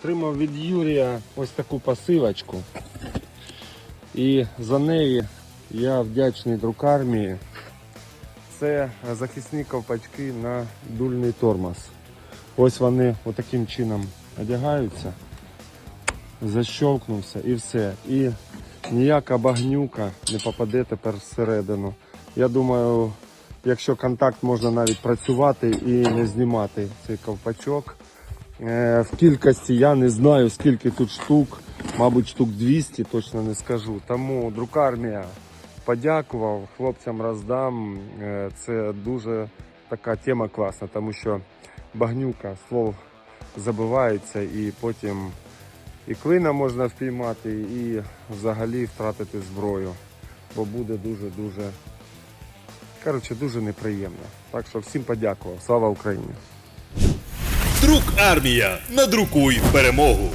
Отримав від Юрія ось таку посилочку. І за неї я вдячний друкармії. Це захисні ковпачки на дульний тормоз. Ось вони отаким чином одягаються. Защовкнувся і все. І ніяка багнюка не попаде тепер всередину. Я думаю, якщо контакт можна навіть працювати і не знімати цей ковпачок. Е, В кількості я не знаю скільки тут штук, мабуть, штук 200, точно не скажу. Тому друкармія подякував, хлопцям роздам. Е, Це дуже така тема класна, тому що багнюка слов забивається і потім і клина можна впіймати, і взагалі втратити зброю. Бо буде дуже-дуже, коротше, дуже неприємно. Так що всім подякував. Слава Україні! Друк армія. Надрукуй перемогу.